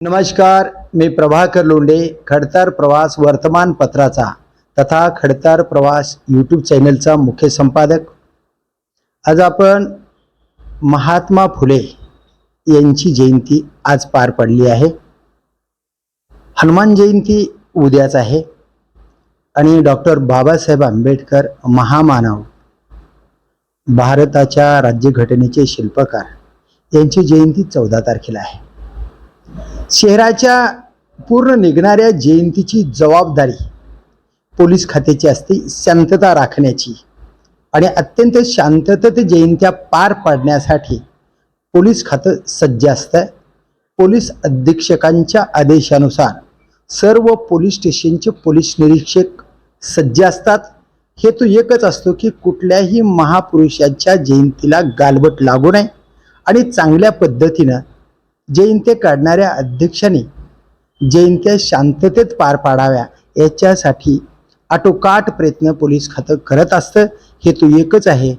नमस्कार मी प्रभाकर लोंढे खडतर प्रवास वर्तमानपत्राचा तथा खडतर प्रवास यूट्यूब चॅनलचा मुख्य संपादक. आज आपण महात्मा फुले यांची जयंती आज पार पडली आहे. हनुमान जयंती उद्याच आहे आणि डॉक्टर बाबासाहेब आंबेडकर महामानव भारताच्या राज्यघटनेचे शिल्पकार यांची जयंती चौदा तारखेला आहे. शहराच्या पूर्ण निघणाऱ्या जयंतीची जबाबदारी पोलीस खात्याची असते शांतता राखण्याची. आणि अत्यंत शांततेत जयंत्या पार पाडण्यासाठी पोलीस खातं सज्ज असतं. पोलीस अधीक्षकांच्या आदेशानुसार सर्व पोलीस स्टेशनचे पोलीस निरीक्षक सज्ज असतात. हेतू एकच असतो की कुठल्याही महापुरुषाच्या जयंतीला गालबट लागू नये. आणि चांगल्या पद्धतीनं जयंत्या काढणाऱ्या अध्यक्षांनी जयंत्या शांततेत पार पाडाव्या याच्यासाठी आटोकाट प्रयत्न पोलीस खातं करत असतं. हेतू एकच आहे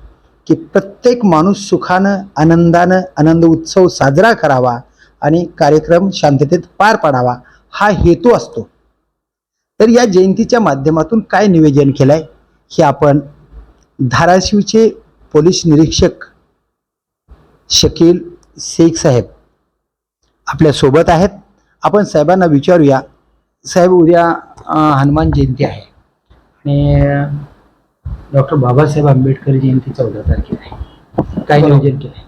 की प्रत्येक माणूस सुखानं आनंदानं आनंद उत्सव साजरा करावा आणि कार्यक्रम शांततेत पार पाडावा. हा हेतू असतो. तर या जयंतीच्या माध्यमातून काय निवेदन केलं आहे हे आपण धाराशिवचे पोलीस निरीक्षक शकील शेख साहेब आपल्यासोबत आहेत. आपण साहेबांना विचारूया. साहेब उद्या हनुमान जयंती आहे. आणि डॉक्टर बाबासाहेब आंबेडकर जयंती चौदा तारखेला आहे. काय नियोजन केलं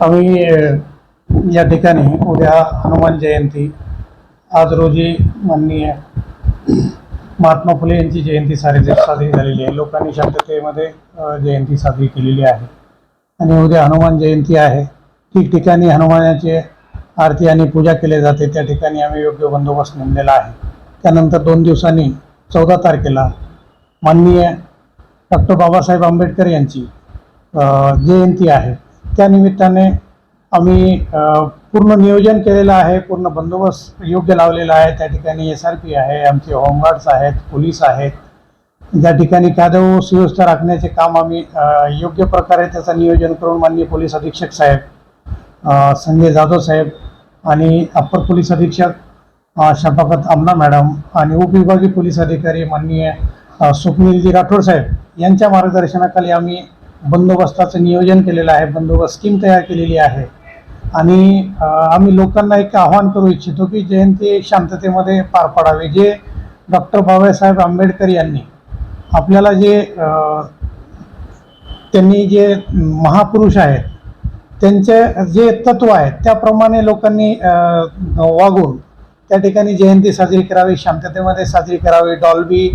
आम्ही अ, या ठिकाणी उद्या हनुमान जयंती आज रोजी माननीय महात्मा फुले यांची जयंती सारी साजरी झालेली आहे. लोकांनी शांततेमध्ये अ, जयंती साजरी केलेली आहे. आणि उद्या हनुमान जयंती आहे. ठिकठिकाणी हनुमानाची आरती आणि पूजा केली जाते. त्या ठिकाणी आम्ही योग्य बंदोबस्त नेमलेला आहे. त्यानंतर दोन दिवसांनी चौदा तारखेला माननीय डॉक्टर बाबासाहेब आंबेडकर यांची जयंती आहे. त्यानिमित्ताने आम्ही पूर्ण नियोजन केलेलं आहे पूर्ण बंदोबस्त योग्य लावलेला आहे. त्या ठिकाणी एस आर पी आहे आमचे होमगार्ड्स आहेत पोलीस आहेत. ज्या ठिकाणी कायदा सुव्यवस्था राखण्याचे काम आम्ही योग्य प्रकारे त्याचं नियोजन करून माननीय पोलीस अधीक्षक साहेब संजय जाधव साहेब आणि अप्पर पोलीस अधीक्षक शफाकत आमना मॅडम आणि उपविभागीय पोलीस अधिकारी माननीय अ, स्वप्नीलजी राठोड साहेब यांच्या मार्गदर्शनाखाली आम्ही बंदोबस्ताचं नियोजन केलेलं आहे बंदोबस्त स्कीम तयार केलेली आहे. आणि आम्ही लोकांना एक आव्हान करू इच्छितो की जयंती शांततेमध्ये पार पाडावी जे डॉक्टर बाबासाहेब आंबेडकर यांनी आपल्याला जे त्यांनी जे महापुरुष आहेत त्यांचे जे तत्व आहेत त्याप्रमाणे लोकांनी वागून त्या ठिकाणी जयंती साजरी करावी शांततेमध्ये साजरी करावी. डॉल्बी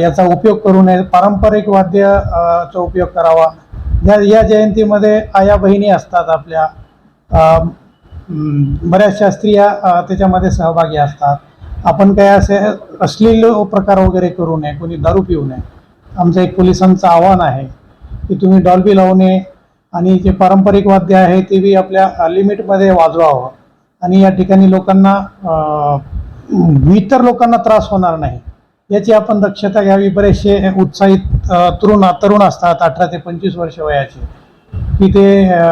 याचा उपयोग करू नये पारंपरिक वाद्य चा उपयोग करावा. या या जयंतीमध्ये आया बहिणी असतात आपल्या. बऱ्याचशा स्त्रिया त्याच्यामध्ये सहभागी असतात. आपण काय असे अश्लील प्रकार वगैरे करू नये कोणी दारू पिऊ नये. आमचं एक पोलिसांचं आव्हान आहे की तुम्ही डॉल्बी लावू नये. आणि जे पारंपरिक वाद्य आहे ते बी आपल्या लिमिटमध्ये वाजवावं. आणि या ठिकाणी लोकांना इतर लोकांना त्रास होणार नाही. याची आपण दक्षता घ्यावी. बरेचसे उत्साहित तरुण तरुण असतात अठरा ते पंचवीस वर्ष वयाचे. की ते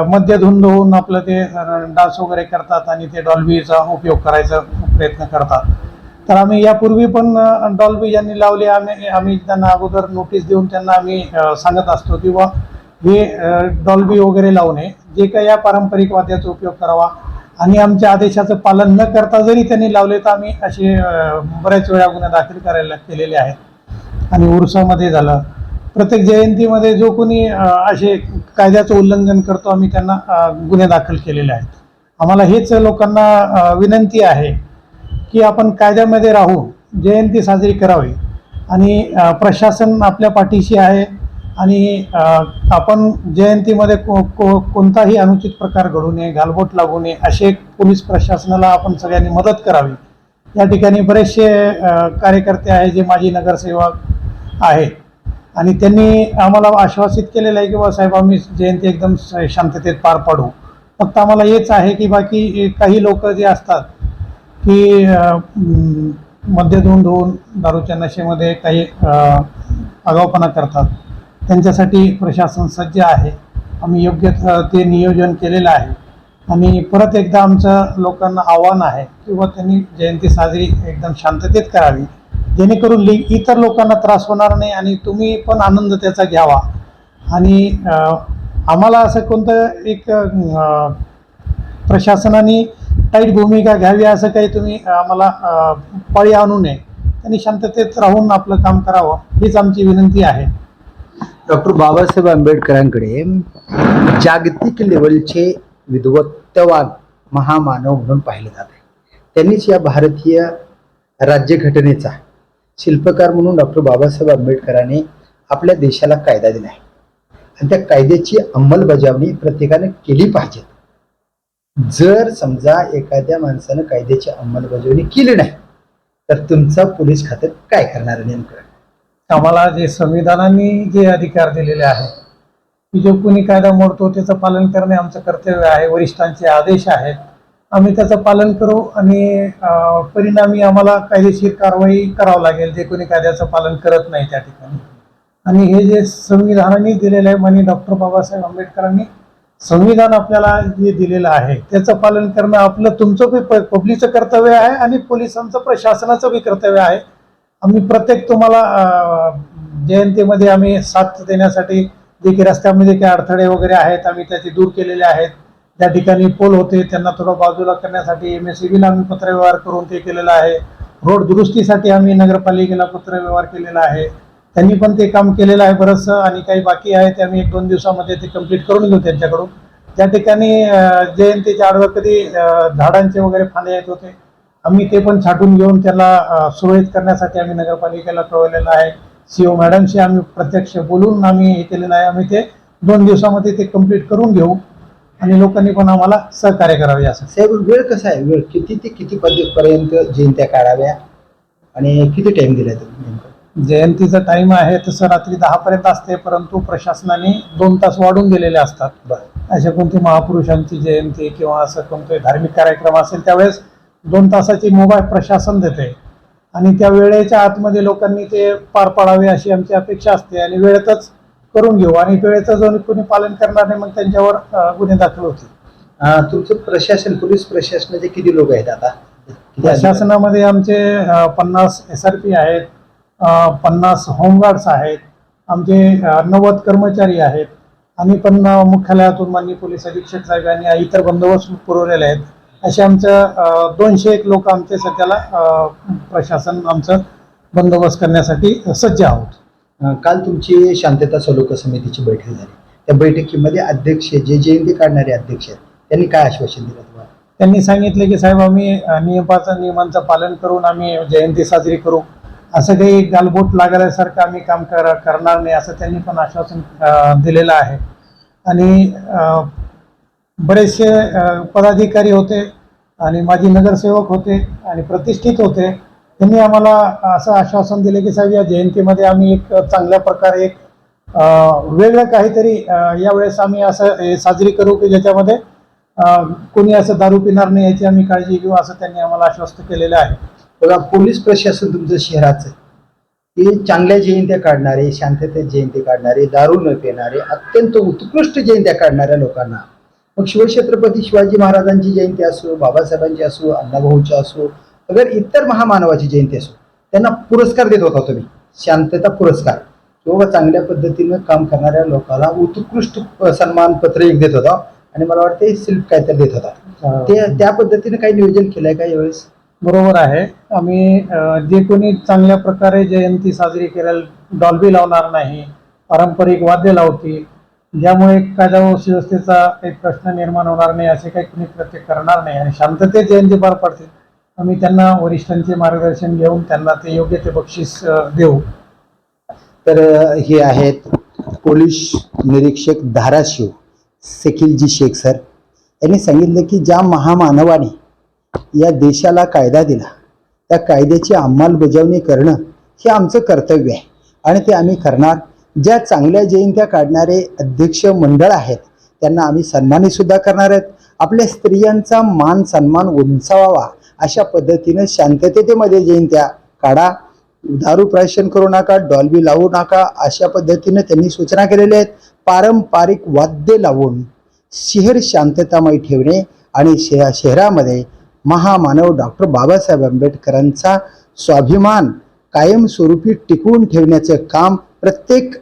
मद्यधुंद होऊन आपलं ते डान्स वगैरे करतात आणि ते डॉल्बीचा उपयोग करायचा प्रयत्न करतात. तर आम्ही यापूर्वी पण डॉल्बी ज्यांनी लावली. आम्ही आम्ही त्यांना अगोदर नोटीस देऊन त्यांना आम्ही सांगत असतो किंवा हे डॉल्बी वगैरे लावू नये. जे काही या पारंपरिक वाद्याचा उपयोग करावा. आणि आमच्या आदेशाचं पालन न करता जरी त्यांनी लावले तर आम्ही असे बऱ्याच वेळा गुन्हे दाखल करायला केलेले आहेत. आणि उर्सामध्ये झालं. प्रत्येक जयंतीमध्ये जो कोणी असे कायद्याचं उल्लंघन करतो आम्ही त्यांना गुन्हे दाखल केलेले आहेत. आम्हाला हेच लोकांना विनंती आहे की आपण कायद्यामध्ये राहून जयंती साजरी करावी. आणि प्रशासन आपल्या पाठीशी आहे. आणि आपण जयंतीमध्ये को को कोणताही अनुचित प्रकार घडू नये घालबोट लागू नये असे पोलीस प्रशासनाला आपण सगळ्यांनी मदत करावी. या ठिकाणी बरेचसे कार्यकर्ते आहे जे माजी नगरसेवक आहे आणि त्यांनी आम्हाला आश्वासित केलेलं आहे की बा साहेब आम्ही जयंती एकदम श- शांततेत पार पाडू. फक्त आम्हाला हेच आहे की बाकी काही लोक जे असतात की मद्य धुवून धुवून दारूच्या नशेमध्ये काही अ, आगाऊपणा करतात. त्यांच्यासाठी प्रशासन सज्ज आहे. आम्ही योग्य ते नियोजन केलेलं आहे. आणि परत एकदा आमचं लोकांना आव्हान आहे किंवा त्यांनी जयंती साजरी एकदम शांततेत करावी. जेणेकरून लि इतर लोकांना त्रास होणार नाही आणि तुम्ही पण आनंद त्याचा घ्यावा. आणि आम्हाला असं कोणतं एक प्रशासनाने टाईट भूमिका घ्यावी असं काही तुम्ही आम्हाला पळी आणू नये. त्यांनी शांततेत राहून आपलं काम करावं हीच आमची विनंती आहे. डॉक्टर बाबासाहेब आंबेडकरांकडे जागतिक लेवलचे विद्वत्तवान महामानव म्हणून पाहिले आहे. त्यांनीच या भारतीय राज्यघटनेचा शिल्पकार म्हणून डॉक्टर बाबासाहेब आंबेडकरांनी आपल्या देशाला कायदा दिला आहे. आणि त्या कायद्याची अंमलबजावणी प्रत्येकाने केली पाहिजे. जर समजा एखाद्या माणसानं कायद्याची अंमलबजावणी केली नाही तर तुमचा पोलीस खात्यात काय करणार आहे नेमकं? आम्हाला जे संविधानाने जे अधिकार दिलेले आहे की जो कोणी कायदा मोडतो त्याचं पालन करणे आमचं कर्तव्य आहे वरिष्ठांचे आदेश आहेत. आम्ही त्याचं पालन करू आणि परिणामी आम्हाला कायदेशीर कारवाई करावं लागेल जे कोणी कायद्याचं पालन करत नाही त्या ठिकाणी. आणि हे जे संविधानाने दिलेलं आहे म्हणजे डॉक्टर बाबासाहेब आंबेडकरांनी संविधान आपल्याला जे दिलेलं आहे त्याचं पालन करणं आपलं तुमचं बी प- पब्लिकचं कर्तव्य आहे आणि पोलिसांचं प्रशासनाचं बी कर्तव्य आहे. आम्ही प्रत्येक तुम्हाला जयंतीमध्ये आम्ही साथ देण्यासाठी जे की रस्त्यामध्ये काही अडथळे वगैरे आहेत आम्ही त्याचे दूर केलेले आहेत. ज्या ठिकाणी पोल होते त्यांना थोडं बाजूला करण्यासाठी एम एस आम्ही पत्रव्यवहार करून ते केलेलं आहे. रोड दुरुस्तीसाठी आम्ही नगरपालिकेला पत्रव्यवहार केलेला आहे. त्यांनी पण ते काम केलेलं आहे बरंचसं आणि काही बाकी आहे ते आम्ही एक दोन दिवसामध्ये ते कंप्लीट करून घेऊ त्यांच्याकडून. त्या ठिकाणी जयंतीच्या आडवं कधी झाडांचे वगैरे फांदे येत होते आम्ही ते पण छाटून घेऊन त्याला सुरळीत करण्यासाठी आम्ही नगरपालिकेला कळवलेलं आहे. सीओ मॅडमशी आम्ही प्रत्यक्ष बोलून आम्ही हे केलेलं आहे. आम्ही ते दोन दिवसामध्ये ते कंप्लीट करून घेऊ आणि लोकांनी पण आम्हाला सहकार्य करावे यासाठी साहेब वेळ कसा आहे? वेळ किती ते किती पर्यंत जयंत्या काढाव्या? आणि किती टाइम तुम्ही नेमकं? जयंतीचा टाइम आहे तसं रात्री दहा पर्यंत असते परंतु प्रशासनाने दोन तास वाढून दिलेले असतात. बरं. अशा कोणती महापुरुषांची जयंती किंवा असं कोणते धार्मिक कार्यक्रम असेल त्यावेळेस दोन तासाची मोबाईल प्रशासन देते. आणि त्या वेळेच्या आतमध्ये लोकांनी ते पार पाडावे अशी आमची अपेक्षा असते. आणि वेळेतच करून घेऊ. आणि वेळेचं जो कोणी पालन करणार नाही मग त्यांच्यावर गुन्हे दाखल होतील. तुमचं प्रशासन पोलीस प्रशासनाचे किती लोक आहेत आता? प्रशासनामध्ये आमचे पन्नास एस आर पी आहेत पन्नास होमगार्ड्स आहेत आमचे नव्वद कर्मचारी आहेत आणि पण मुख्यालयातून माननीय पोलीस अधीक्षक साहेब यांनी इतर बंदोबस्त पुरवलेले आहेत. असे आमचं दोनशे एक लोक आमचे सध्याला प्रशासन आमचं बंदोबस्त करण्यासाठी सज्ज आहोत. काल तुमची शांतता सलोख समितीची बैठक झाली. त्या बैठकीमध्ये अध्यक्ष जे जयंती काढणारे अध्यक्ष आहेत त्यांनी काय आश्वासन दिलं तुम्हाला? त्यांनी सांगितले की साहेब आम्ही नियमाचं नियमांचं पालन करून आम्ही जयंती साजरी करू. असं काही गालबोट लागल्यासारखं आम्ही काम कर करणार नाही असं त्यांनी पण आश्वासन दिलेलं आहे. आणि बरेचसे पदाधिकारी होते आणि माजी नगरसेवक होते आणि प्रतिष्ठित होते त्यांनी आम्हाला असं आश्वासन दिले की साहेब या जयंतीमध्ये आम्ही एक चांगल्या प्रकारे एक वेगळं काहीतरी यावेळेस आम्ही असं साजरी करू की ज्याच्यामध्ये कोणी असं दारू पिणार नाही याची आम्ही काळजी घेऊ असं त्यांनी आम्हाला आश्वस्त केलेलं आहे बघा पोलीस प्रशासन तुमचं शहराचं आहे. हे चांगल्या जयंत्या काढणारे शांततेत जयंती काढणारे दारू न पिणारे अत्यंत उत्कृष्ट जयंत्या काढणाऱ्या लोकांना मग शिवछत्रपती शिवाजी महाराजांची जयंती असो बाबासाहेबांची असो अण्णाभाऊची असो अगर इतर महामानवाची जयंती असो त्यांना पुरस्कार देत होता तुम्ही. शांतता पुरस्कार. किंवा चांगल्या पद्धतीनं काम करणाऱ्या लोकांना उत्कृष्ट सन्मान पत्र एक देत होता. आणि मला वाटतं शिल्प काहीतरी देत होता. ते त्या पद्धतीने काही नियोजन केलंय का यावेळेस? बरोबर आहे. आम्ही जे कोणी चांगल्या प्रकारे जयंती साजरी करेल डॉल्बी लावणार नाही पारंपरिक वाद्य लावतील ज्यामुळे कायदा सुव्यवस्थेचा काही प्रश्न निर्माण होणार नाही असे काही कुणी कृत्य करणार नाही. आणि शांततेत जयंती पार पडते आम्ही त्यांना वरिष्ठांचे मार्गदर्शन घेऊन त्यांना ते योग्य ते बक्षीस देऊ. तर हे आहेत पोलीस निरीक्षक धाराशिव सेखिलजी शेख सर. यांनी सांगितलं की ज्या महामानवाने या देशाला कायदा दिला त्या कायद्याची अंमलबजावणी करणं हे आमचं कर्तव्य आहे. आणि ते आम्ही करणार ज्या चांगल्या जयंत्या काढणारे अध्यक्ष मंडळ आहेत त्यांना आम्ही सन्मानित सुद्धा करणार आहेत. आपल्या स्त्रियांचा मान सन्मान उंचावावा अशा पद्धतीनं शांततेमध्ये जयंत्या काढा. दारू प्राशन करू नका डॉल्बी लावू नका अशा पद्धतीनं त्यांनी सूचना केलेल्या आहेत. पारंपरिक वाद्य लावून शहर शांततामय ठेवणे आणि शे शहरामध्ये महामानव डॉक्टर बाबासाहेब आंबेडकरांचा स्वाभिमान कायमस्वरूपी टिकवून ठेवण्याचं काम प्रत्येक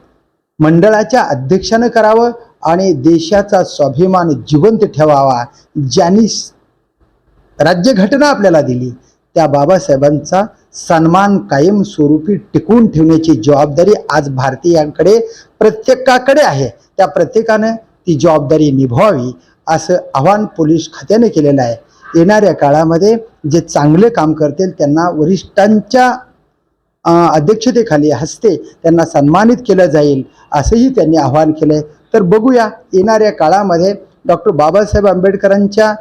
मंडळाच्या अध्यक्षानं करावं आणि देशाचा स्वाभिमान जिवंत ठेवावा ज्यांनी राज्यघटना आपल्याला दिली त्या बाबासाहेबांचा सन्मान कायमस्वरूपी टिकवून ठेवण्याची जबाबदारी आज भारतीयांकडे प्रत्येकाकडे आहे. त्या प्रत्येकानं ती जबाबदारी निभवावी असं आव्हान पोलीस खात्याने केलेलं आहे. येणाऱ्या काळामध्ये जे चांगले काम करतील त्यांना वरिष्ठांच्या अध्यक्षतेखाली हस्ते त्यांना सन्मानित केलं जाईल असंही त्यांनी आवाहन केलं आहे तर बघूया येणाऱ्या काळामध्ये डॉक्टर बाबासाहेब आंबेडकरांच्या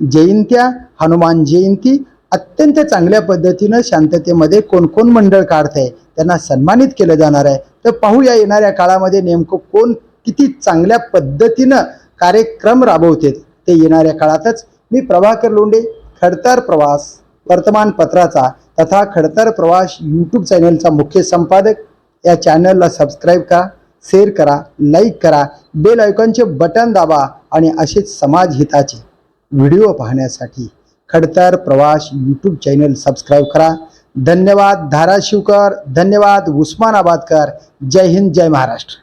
जयंत्या हनुमान जयंती अत्यंत चांगल्या पद्धतीनं शांततेमध्ये कोण कोण मंडळ काढतंय आहे त्यांना सन्मानित केलं जाणार आहे. तर पाहूया येणाऱ्या काळामध्ये नेमकं कोण किती चांगल्या पद्धतीनं कार्यक्रम राबवते ते येणाऱ्या काळातच मी प्रभाकर लोंडे खडतर प्रवास वर्तमानपत्राचा तथा खडतर प्रवास यूट्यूब चॅनलचा मुख्य संपादक या चॅनलला सबस्क्राईब करा शेअर करा लाईक करा बेल आयकॉनचे बटन दाबा आणि असेच समाजहिताचे व्हिडिओ पाहण्यासाठी खडतर प्रवास यूट्यूब चॅनल सबस्क्राईब करा. धन्यवाद धाराशिवकर धन्यवाद उस्मानाबादकर. जय हिंद जय महाराष्ट्र.